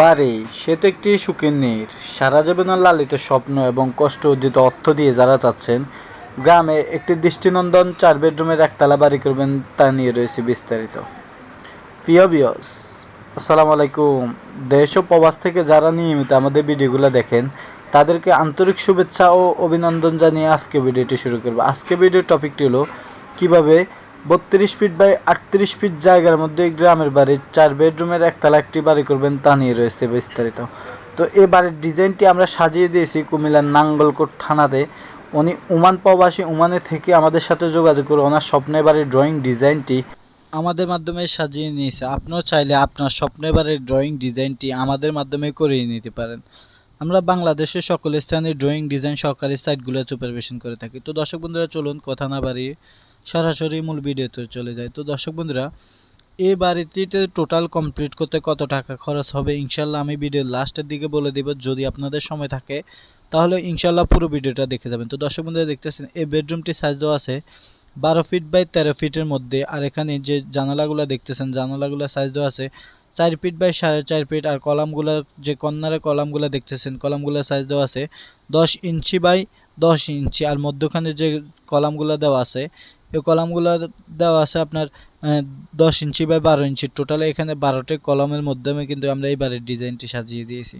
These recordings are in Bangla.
বাড়ি সে তো একটি সুখের নীর। সারা জীবনের লালিত স্বপ্ন এবং কষ্ট অর্জিত অর্থ দিয়ে যারা চাচ্ছেন, গ্রামে একটি দৃষ্টিনন্দন চার বেডরুমের একতলা বাড়ি করবেন তা নিয়ে রয়েছে বিস্তারিত। প্রিয় বিয়স আসসালামু আলাইকুম। দেশ ও প্রবাস থেকে যারা নিয়মিত আমাদের ভিডিওগুলো দেখেন, তাদেরকে আন্তরিক শুভেচ্ছা ও অভিনন্দন জানিয়ে আজকে ভিডিওটি শুরু করব। আজকে ভিডিওর টপিকটি হলো, কীভাবে বত্রিশ ফিট বাই আটত্রিশ ফিট জায়গার মধ্যে গ্রামের বাড়ির চার বেডরুমের একতলা একটি বাড়ি করবেন, তা নিয়ে রয়েছে বিস্তারিত। তো এই ডিজাইনটি আমরা সাজিয়ে দিয়েছি কুমিল্লার নাঙ্গলকোট থানাতে। উনি ওমান প্রবাসী ওমানে থেকে আমাদের সাথে যোগাযোগ করে ওনার স্বপ্নের বাড়ির ড্রয়িং ডিজাইনটি আমাদের মাধ্যমে সাজিয়ে নিয়েছে। আপনিও চাইলে আপনার স্বপ্নের বাড়ির ড্রয়িং ডিজাইনটি আমাদের মাধ্যমে করিয়ে নিতে পারেন। আমরা বাংলাদেশের সকল স্থানে ড্রয়িং ডিজাইন সহকারী সাইটগুলো সুপারভিশন করে থাকি। তো দর্শক বন্ধুরা, চলুন কথা না বাড়িয়ে সরাসরি মূল ভিডিওতে চলে যায় তো দর্শক বন্ধুরা এই বাড়িটিতে টোটাল কমপ্লিট করতে কত টাকা খরচ হবে ইনশাল্লাহ আমি ভিডিওর লাস্টের দিকে বলে দেব। যদি আপনাদের সময় থাকে, তাহলে ইনশাল্লাহ পুরো ভিডিওটা দেখে যাবেন। তো দর্শক বন্ধুরা, দেখতেছেন এই বেডরুমটি সাইজ দেওয়া আছে বারো ফিট বাই তেরো ফিটের মধ্যে। আর এখানে যে জানালাগুলো দেখতেছেন জানালাগুলো সাইজ দেওয়া আছে চার ফিট বাই সাড়ে চার ফিট আর কলামগুলো, যে কর্নারে কলামগুলো দেখতেছেন কলামগুলো সাইজ দেওয়া আছে দশ ইঞ্চি বাই দশ ইঞ্চি। আর মধ্যখানে যে কলামগুলো দেওয়া আছে এই কলামগুলো দেওয়া আছে আপনার দশ ইঞ্চি বা বারো ইঞ্চি। টোটাল এখানে বারোটি কলমের মাধ্যমে কিন্তু আমরা এই বাড়ির ডিজাইনটি সাজিয়ে দিয়েছি।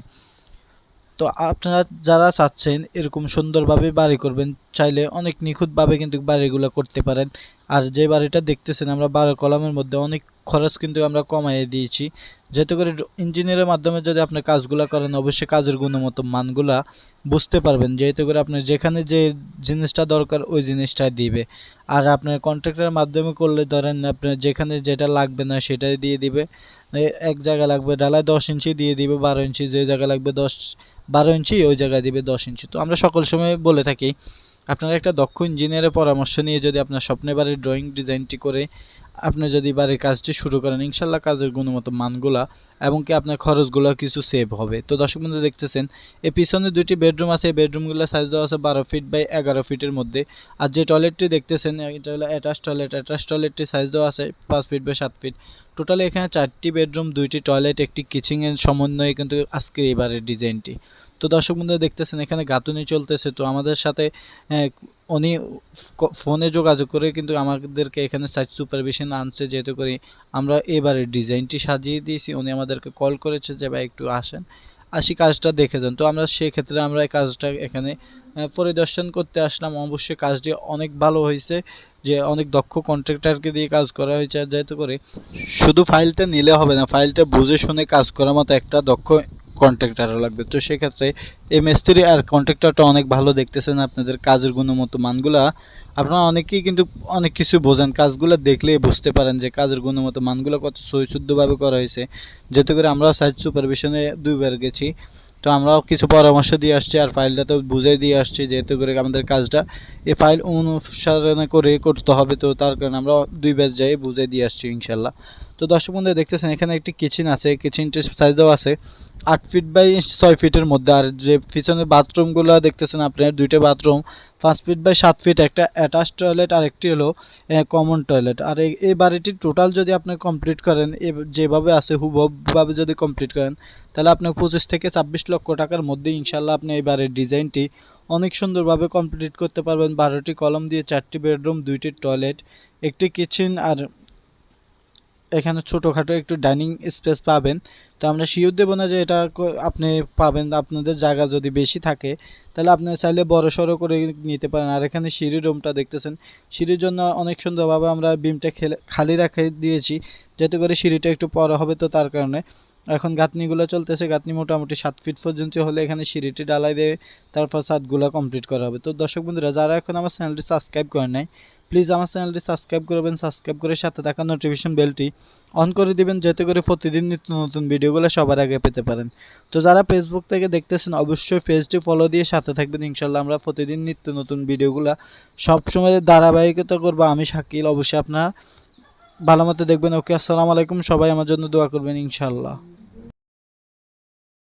তো আপনারা যারা চাচ্ছেন এরকম সুন্দরভাবে বাড়ি করবেন, চাইলে অনেক নিখুঁতভাবে কিন্তু বাড়িগুলো করতে পারেন। আর যে বাড়িটা দেখতেছেন, আমরা বারো কলামের মধ্যে অনেক খরচ কিন্তু আমরা কমাইয়ে দিয়েছি। যেহেতু করে ইঞ্জিনিয়ারের মাধ্যমে যদি আপনি কাজগুলো করেন, অবশ্যই কাজের গুণমত, মানগুলা বুঝতে পারবেন। যেহেতু করে আপনার যেখানে যে জিনিসটা দরকার, ওই জিনিসটা দিবে। আর আপনার কন্ট্রাক্টরের মাধ্যমে করলে ধরেন আপনার যেখানে যেটা লাগবে না, সেটাই দিয়ে দিবে। এক জায়গা লাগবে ডালায় দশ ইঞ্চি দিয়ে দিবে বারো ইঞ্চি, যে জায়গা লাগবে দশ, বারো ইঞ্চি, ওই জায়গায় দিবে দশ ইঞ্চি। তো আমরা সকল সময় বলে থাকি আপনারা একটা দক্ষ ইঞ্জিনিয়ারের পরামর্শ নিয়ে যদি আপনার স্বপ্নের বাড়ির ড্রয়িং ডিজাইনটি করে আপনি যদি বাড়ির কাজটি শুরু করেন, ইনশাল্লাহ কাজের গুণমত মানগুলা এবং কি আপনার খরচগুলো কিছু সেভ হবে। তো দর্শক বন্ধু দেখতেছেন এই পিছনে দুটি বেডরুম আছে, এই বেডরুমগুলো সাইজ দেওয়া আছে বারো ফিট বাই এগারো ফিটের মধ্যে। আর যে টয়লেটটি দেখতেছেন, এটা হলো অ্যাটাচ টয়লেট অ্যাটাচ টয়লেটটি সাইজ দেওয়া আছে পাঁচ ফিট বাই সাত ফিট টোটালি এখানে চারটি বেডরুম দুইটি টয়লেট একটি কিচেনের সমন্বয়ে কিন্তু আজকের এবারের ডিজাইনটি তো দর্শক বন্ধুরা দেখতেছেন, এখানে গাঁথুনি চলতেছে। তো আমাদের সাথে উনি ফোনে যোগাযোগ করে কিন্তু আমাদেরকে এখানে সাইট সুপারভিশন আনছে। যেহেতু করে আমরা এবারের ডিজাইনটি সাজিয়ে দিয়েছি, উনি আমাদেরকে কল করেছে যে, ভাই, একটু আসেন, আসি কাজটা দেখে যান। তো আমরা সেক্ষেত্রে আমরা এই কাজটা এখানে পরিদর্শন করতে আসলাম। অবশ্যই কাজটি অনেক ভালো হয়েছে, যে অনেক দক্ষ কন্ট্রাক্টরকে দিয়ে কাজ করা হয়েছে। যেহেতু করে শুধু ফাইলটা নিলে হবে না ফাইলটা বুঝে শুনে কাজ করার মতো একটা দক্ষ কন্ট্রাক্টরও লাগবে। তো সেক্ষেত্রে এই মিস্ত্রি আর কন্ট্রাক্টরটা অনেক ভালো দেখতেছেন আপনাদের কাজের গুণমত মানগুলা। আপনারা অনেকেই কিন্তু অনেক কিছু বোঝেন, কাজগুলো দেখলেই বুঝতে পারেন যে কাজের গুণমত মানগুলো কত সহিশুদ্ধভাবে করা হয়েছে। যেহেতু করে আমরাও সাইট সুপারভিশনে দুইবার গেছি, তো আমরাও কিছু পরামর্শ দিয়ে আসছি আর ফাইলটা তো বুঝাই দিয়ে আসছি যেহেতু করে আমাদের কাজটা এই ফাইল অনুসরণ করে করতে হবে, তো তার কারণে আমরা দুইবার যাই বুঝাই দিয়ে আসছি ইনশাল্লাহ। তো দর্শক বন্ধু দেখতেছেন, এখানে একটি কিচেন আছে কিচেনটির সাইজ দেওয়া আছে, আট ফিট বাই ছয় ফিটের মধ্যে। আর যে পিছনে বাথরুমগুলো দেখতেছেন আপনার দুইটা বাথরুম পাঁচ ফিট বাই সাত ফিট একটা অ্যাটাচ টয়লেট আর একটি হলো কমন টয়লেট আর এই- বাড়িটি টোটাল যদি আপনি কমপ্লিট করেন যেভাবে আছে হুবভাবে যদি কমপ্লিট করেন, তাহলে আপনি পঁচিশ থেকে ছাব্বিশ লক্ষ টাকার মধ্যে ইনশাল্লাহ আপনি এই বাড়ির ডিজাইনটি অনেক সুন্দরভাবে কমপ্লিট করতে পারবেন। বারোটি কলম দিয়ে চারটি বেডরুম দুইটি টয়লেট একটি কিচেন আর এখানে ছোটোখাটো একটু ডাইনিং স্পেস পাবেন। তো আমরা শিওর দেবো না যে এটা আপনি পাবেন, আপনাদের জায়গা যদি বেশি থাকে, তাহলে আপনি চাইলে বড় সড়ো করে নিতে পারেন। আর এখানে সিঁড়ি রুমটা দেখতেছেন। সিঁড়ির জন্য অনেক সুন্দরভাবে আমরা বিমটা খেলে, খালি রেখে দিয়েছি, যাতে করে সিঁড়িটা একটু বড় হবে তো তার কারণে। এখন গাঁথনিগুলো চলতেছে। গাঁথনি মোটামুটি সাত ফিট পর্যন্ত হলে এখানে সিঁড়িটি ডালাই দিয়ে তারপর ছাদগুলো কমপ্লিট করা হবে। তো দর্শক বন্ধুরা, যারা এখন আমার চ্যানেলটি সাবস্ক্রাইব করেন নাই প্লিজ আমার চ্যানেলটি সাবস্ক্রাইব করবেন সাবস্ক্রাইব করে সাথে থাকা নোটিফিকেশন বেলটি অন করে দিবেন, যাতে করে প্রতিদিন নিত্য নতুন ভিডিওগুলো সবার আগে পেতে পারেন। তো যারা ফেসবুক থেকে দেখতেছেন, অবশ্যই পেজটি ফলো দিয়ে সাথে থাকবেন। ইনশাল্লাহ আমরা প্রতিদিন নিত্য নতুন ভিডিওগুলো সবসময় ধারাবাহিকতা করব। আমি শাকিল, অবশ্যই আপনারা ভালো মতো দেখবেন। ওকে, আসসালামু আলাইকুম। সবাই আমার জন্য দোয়া করবেন ইনশাল্লাহ